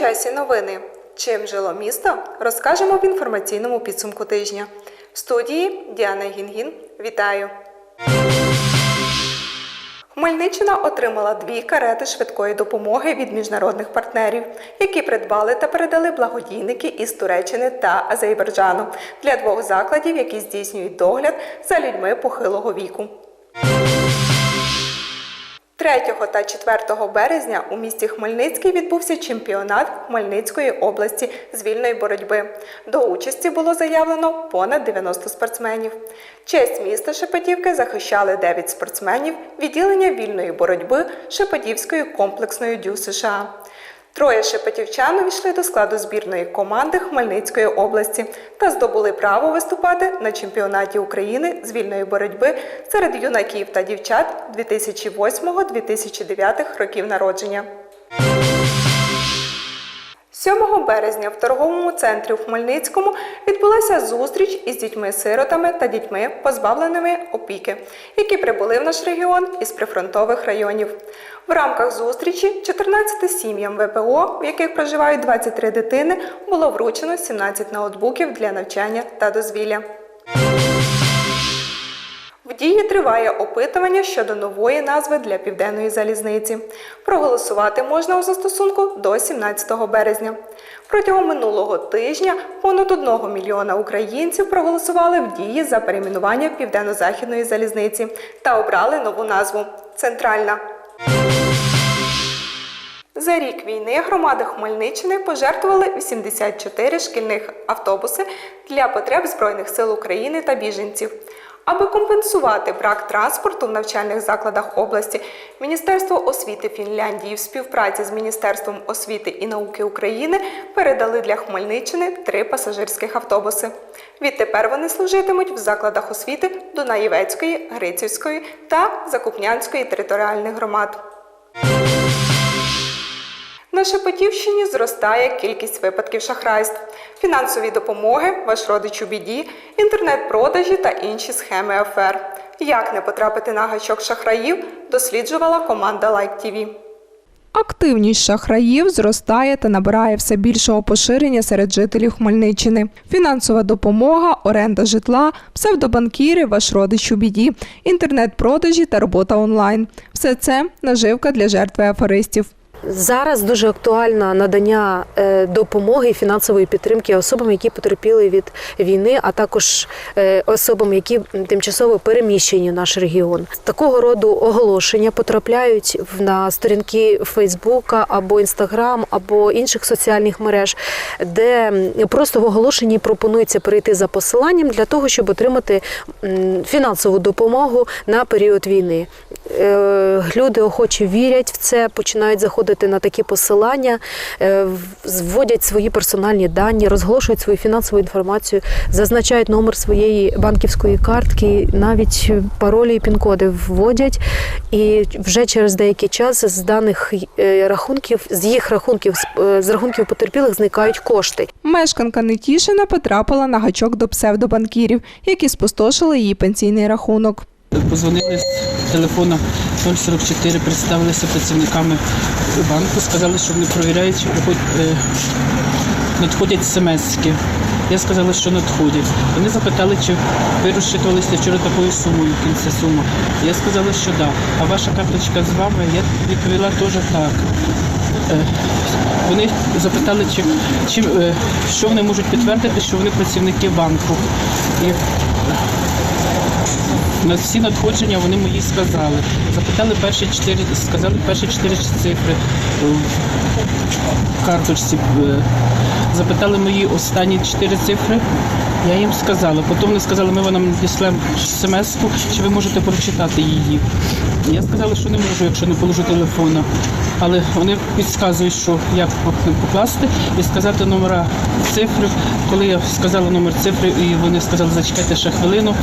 Часі новини. Чим жило місто, розкажемо в інформаційному підсумку тижня. В студії Діана Гінгін. Вітаю! Хмельниччина отримала дві карети швидкої допомоги від міжнародних партнерів, які придбали та передали благодійники із Туреччини та Азербайджану для двох закладів, які здійснюють догляд за людьми похилого віку. 3 та 4 березня у місті Хмельницький відбувся чемпіонат Хмельницької області з вільної боротьби. До участі було заявлено понад 90 спортсменів. Честь міста Шепетівки захищали 9 спортсменів відділення вільної боротьби Шепетівської комплексної дю США. Троє шепетівчан увійшли до складу збірної команди Хмельницької області та здобули право виступати на чемпіонаті України з вільної боротьби серед юнаків та дівчат 2008-2009 років народження. 7 березня в торговому центрі у Хмельницькому відбулася зустріч із дітьми-сиротами та дітьми, позбавленими опіки, які прибули в наш регіон із прифронтових районів. В рамках зустрічі 14 сім'ям ВПО, в яких проживають 23 дитини, було вручено 17 ноутбуків для навчання та дозвілля. В дії триває опитування щодо нової назви для південної залізниці. Проголосувати можна у застосунку до 17 березня. Протягом минулого тижня понад 1 мільйона українців проголосували в дії за перейменування південно-західної залізниці та обрали нову назву Центральна. За рік війни громади Хмельниччини пожертвували 84 шкільних автобуси для потреб Збройних сил України та біженців. Аби компенсувати брак транспорту в навчальних закладах області, Міністерство освіти Фінляндії в співпраці з Міністерством освіти і науки України передали для Хмельниччини три пасажирських автобуси. Відтепер вони служитимуть в закладах освіти Дунаєвецької, Грицівської та Закупнянської територіальних громад. На Шепетівщині зростає кількість випадків шахрайств, фінансові допомоги, ваш родич у біді, інтернет-продажі та інші схеми афер. Як не потрапити на гачок шахраїв, досліджувала команда Like TV. Активність шахраїв зростає та набирає все більшого поширення серед жителів Хмельниччини. Фінансова допомога, оренда житла, псевдобанкіри, ваш родич у біді, інтернет-продажі та робота онлайн. Все це наживка для жертви аферистів. Зараз дуже актуально надання е, допомоги і фінансової підтримки особам, які потерпіли від війни, а також е, особам, які тимчасово переміщені в наш регіон. Такого роду оголошення потрапляють на сторінки Фейсбука або Інстаграм, або інших соціальних мереж, де просто в оголошенні пропонується перейти за посиланням для того, щоб отримати фінансову допомогу на період війни. Е, Люди охоче вірять в це, починають заходити на такі посилання, е, вводять свої персональні дані, розголошують свою фінансову інформацію, зазначають номер своєї банківської картки, навіть паролі і пін-коди вводять. І вже через деякий час з даних е, рахунків, з їх рахунків, е, з рахунків потерпілих зникають кошти. Мешканка Нетішина потрапила на гачок до псевдобанкірів, які спустошили її пенсійний рахунок. Позвонили з телефона 044, представилися працівниками банку, сказали, що вони провіряють, приход- е, надходять смс-ки. Я сказала, що надходять. Вони запитали, чи ви розчитувалися вчора такою сумою, в кінці сума. Я сказала, що так. А ваша карточка з вами? Я відповіла теж так. Е, Вони запитали, чи, чи, е, що вони можуть підтвердити, що вони працівники банку. І на всі надходження вони мої сказали. Запитали перші чотири, сказали перші чотири цифри в карточці. е, Запитали мої останні чотири цифри. Я їм сказала. Потім вони сказали, ми вам надіслемо смс-ку, чи ви можете прочитати її. Я сказала, що не можу, якщо не положу телефона. Але вони підказують, що як покласти і сказати номера цифри. Коли я сказала номер цифри, і вони сказали, зачекайте ще хвилину,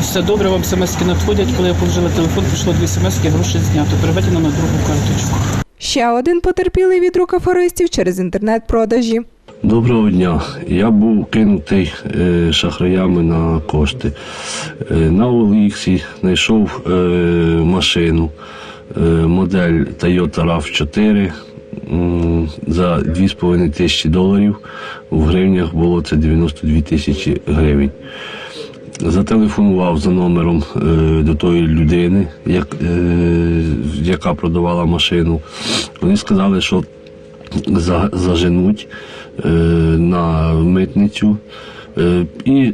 все добре, вам смс-ки надходять. Коли я положила телефон, пішло дві смс-ки, гроші знято, переведено на другу карточку. Ще один потерпілий від рук аферистів через інтернет-продажі. Доброго дня. Я був кинутий е, шахраями на кошти. Е, на Оліксі знайшов е, машину, модель Toyota RAV4. за 2,5 тисячі доларів. В гривнях було це 92 тисячі гривень. Зателефонував за номером е, до тої людини, як, е, яка продавала машину. Вони сказали, що за- заженуть е, на митницю е, і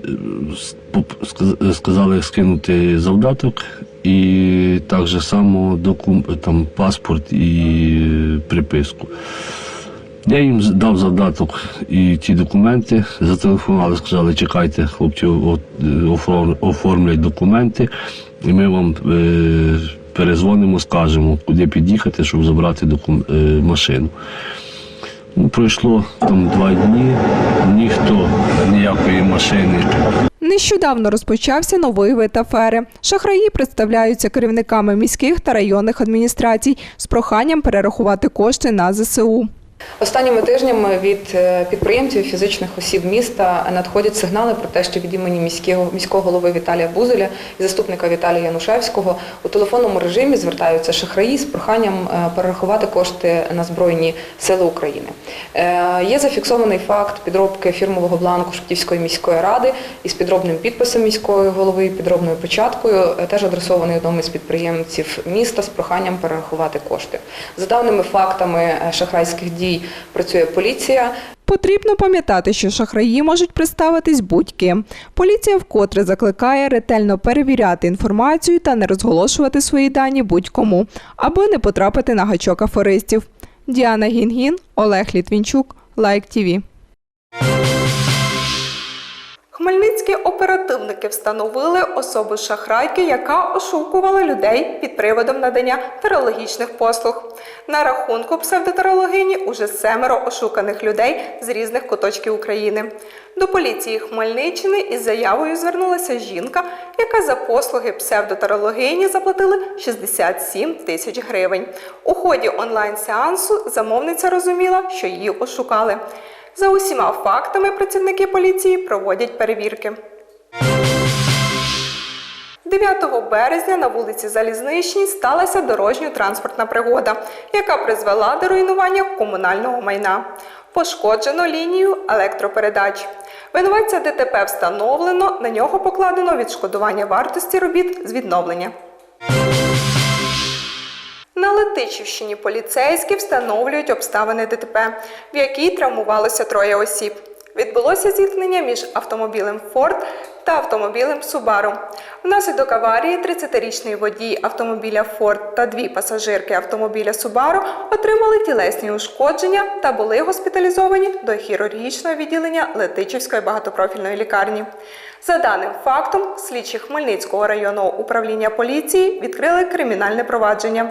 е, сказали скинути завдаток і так же само докум, там, паспорт і е, приписку. Я їм дав завдаток і ті документи, зателефонували, сказали, чекайте, хлопці оформлять документи, і ми вам е, перезвонимо, скажемо, куди під'їхати, щоб забрати е, машину. Ну, пройшло там два дні, ніхто ніякої машини Нещодавно розпочався новий вид афери. Шахраї представляються керівниками міських та районних адміністрацій з проханням перерахувати кошти на ЗСУ. Останніми тижнями від е, підприємців і фізичних осіб міста надходять сигнали про те, що від імені міського міського голови Віталія Бузеля і заступника Віталія Янушевського у телефонному режимі звертаються шахраї з проханням е, перерахувати кошти на збройні сили України. Е, Є зафіксований факт підробки фірмового бланку Шептівської міської ради із підробним підписом міської голови, і підробною печаткою, е, теж адресований одному із підприємців міста з проханням перерахувати кошти. За даними фактами шахрайських дій працює поліція. Потрібно пам'ятати, що шахраї можуть представитись будь-ким. Поліція вкотре закликає ретельно перевіряти інформацію та не розголошувати свої дані будь-кому, аби не потрапити на гачок афористів. Діана Гінгін, Олег Літвінчук, Лайк ТІВІ. Хмельницькі оперативники встановили особу шахрайки, яка ошукувала людей під приводом надання терологічних послуг. На рахунку псевдотерологині уже семеро ошуканих людей з різних куточків України. До поліції Хмельниччини із заявою звернулася жінка, яка за послуги псевдотерологині заплатили 67 тисяч гривень. У ході онлайн-сеансу замовниця розуміла, що її ошукали. За усіма фактами працівники поліції проводять перевірки. 9 березня на вулиці Залізничній сталася дорожньо-транспортна пригода, яка призвела до руйнування комунального майна. Пошкоджено лінію електропередач. Винуватця ДТП встановлено, на нього покладено відшкодування вартості робіт з відновлення. На Летичівщині поліцейські встановлюють обставини ДТП, в якій травмувалося троє осіб. Відбулося зіткнення між автомобілем Форд та автомобілем Subaru. Внаслідок аварії 30-річний водій автомобіля Форд та дві пасажирки автомобіля Subaru отримали тілесні ушкодження та були госпіталізовані до хірургічного відділення Летичівської багатопрофільної лікарні. За даним фактом, слідчі Хмельницького районного управління поліції відкрили кримінальне провадження.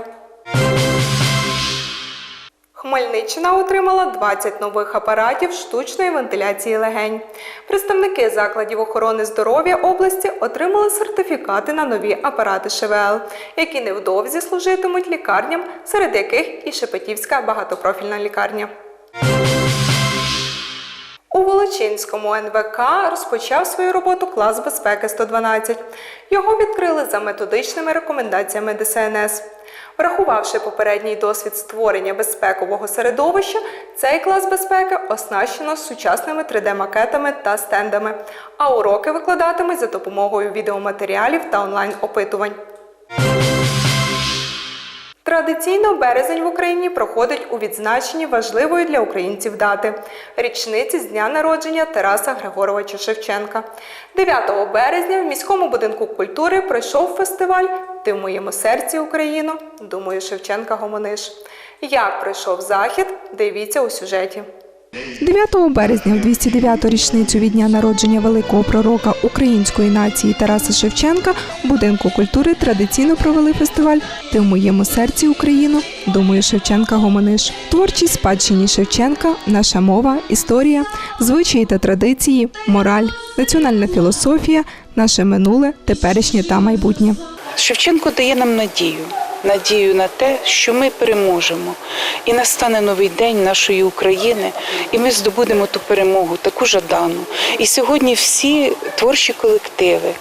Хмельниччина отримала 20 нових апаратів штучної вентиляції легень. Представники закладів охорони здоров'я області отримали сертифікати на нові апарати ШВЛ, які невдовзі служитимуть лікарням, серед яких і Шепетівська багатопрофільна лікарня. Волочинському НВК розпочав свою роботу клас безпеки 112. Його відкрили за методичними рекомендаціями ДСНС. Врахувавши попередній досвід створення безпекового середовища, цей клас безпеки оснащено сучасними 3D-макетами та стендами, а уроки викладатимуть за допомогою відеоматеріалів та онлайн-опитувань. Традиційно березень в Україні проходить у відзначенні важливої для українців дати річниці з дня народження Тараса Григоровича Шевченка. 9 березня в міському будинку культури пройшов фестиваль Ти в моєму серці Україно. Думаю, Шевченка Гомониш. Як пройшов захід, дивіться у сюжеті. 9 березня, в 209-ту річницю від дня народження великого пророка української нації Тараса Шевченка, в будинку культури традиційно провели фестиваль Ти в моєму серці Україну. Думаю, Шевченка Гомониш. Творчій спадщині Шевченка, наша мова, історія, звичаї та традиції, мораль, національна філософія, наше минуле, теперішнє та майбутнє. Шевченко дає нам надію. Надію на те, що ми переможемо, і настане новий день нашої України, і ми здобудемо ту перемогу, таку жадану. І сьогодні всі творчі колективи,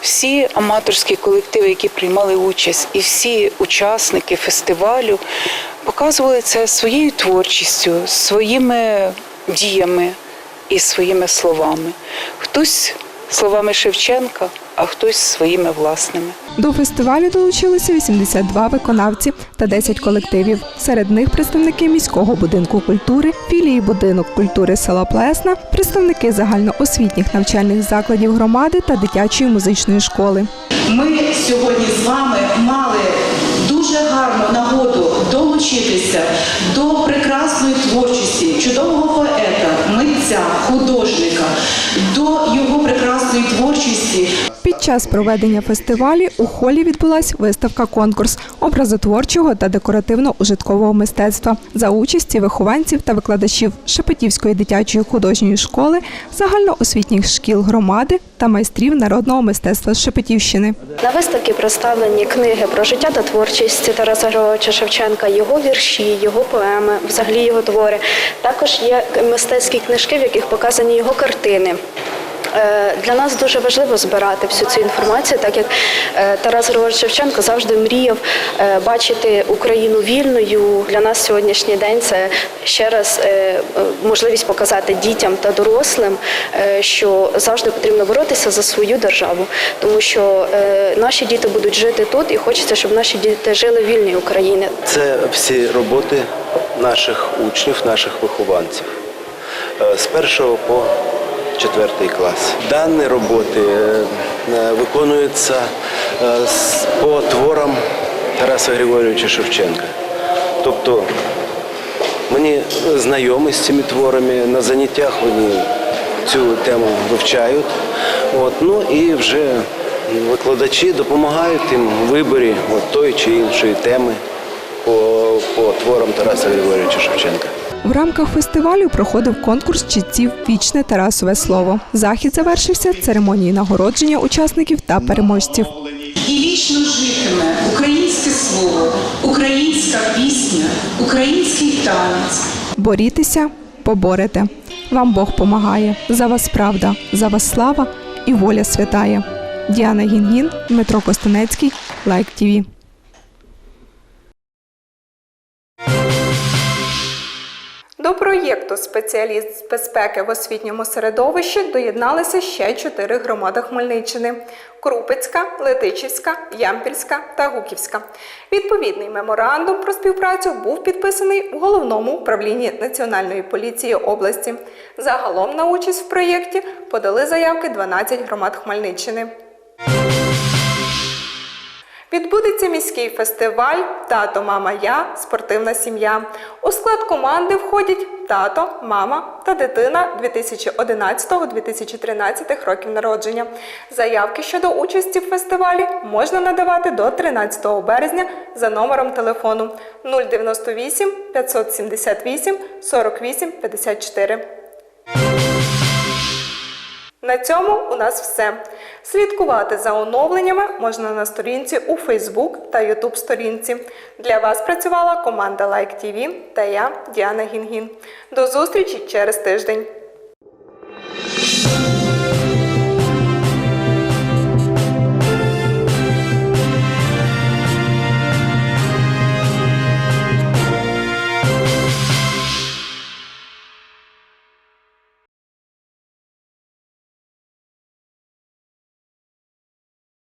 всі аматорські колективи, які приймали участь, і всі учасники фестивалю показували це своєю творчістю, своїми діями і своїми словами. Хтось словами Шевченка, а хтось своїми власними. До фестивалю долучилися 82 виконавці та 10 колективів. Серед них представники міського будинку культури, філії будинок культури села Плесна, представники загальноосвітніх навчальних закладів громади та дитячої музичної школи. Ми сьогодні з вами мали дуже гарну нагоду долучитися до прекрасної творчості Час проведення фестивалю у холі відбулась виставка-конкурс образотворчого та декоративно-ужиткового мистецтва за участі вихованців та викладачів Шепетівської дитячої художньої школи, загальноосвітніх шкіл громади та майстрів народного мистецтва Шепетівщини. На виставці представлені книги про життя та творчість Тараса Григоровича Шевченка, його вірші, його поеми, взагалі його твори. Також є мистецькі книжки, в яких показані його картини. Е, Для нас дуже важливо збирати всю цю інформацію, так як е, Тарас Григорович Шевченко завжди мріяв е, бачити Україну вільною. Для нас сьогоднішній день це ще раз можливість показати дітям та дорослим, що завжди потрібно боротися за свою державу, тому що наші діти будуть жити тут, і хочеться, щоб наші діти жили вільній Україні. Це всі роботи наших учнів, наших вихованців з першого по четвертий клас. Дані роботи е, е, виконуються е, по творам Тараса Григорьовича Шевченка. Тобто мені знайомі з цими творами, на заняттях вони цю тему вивчають. От, ну і вже викладачі допомагають їм у виборі от тої чи іншої теми по, по творам Тараса Григорьовича Шевченка. В рамках фестивалю проходив конкурс читців Вічне Тарасове слово. Захід завершився церемонією нагородження учасників та переможців. І вічно житиме українське слово, українська пісня, український танець. Борітеся, поборете. Вам Бог помагає. За вас правда, за вас слава і воля святає. Діана Гінгін, Дмитро Костенецький, Лайк ТІВІ. До проєкту Спеціаліст з безпеки в освітньому середовищі доєдналися ще чотири громади Хмельниччини: Крупицька, Летичівська, Ямпільська та Гуківська. Відповідний меморандум про співпрацю був підписаний в головному управлінні Національної поліції області. Загалом на участь в проєкті подали заявки 12 громад Хмельниччини. Відбудеться міський фестиваль Тато, мама, я спортивна сім'я. У склад команди входять тато, мама та дитина 2011-2013 років народження. Заявки щодо участі в фестивалі можна надавати до 13 березня за номером телефону 098 578 48 54. На цьому у нас все. Слідкувати за оновленнями можна на сторінці у Facebook та YouTube сторінці. Для вас працювала команда Like TV та я, Діана Гінгін. До зустрічі через тиждень.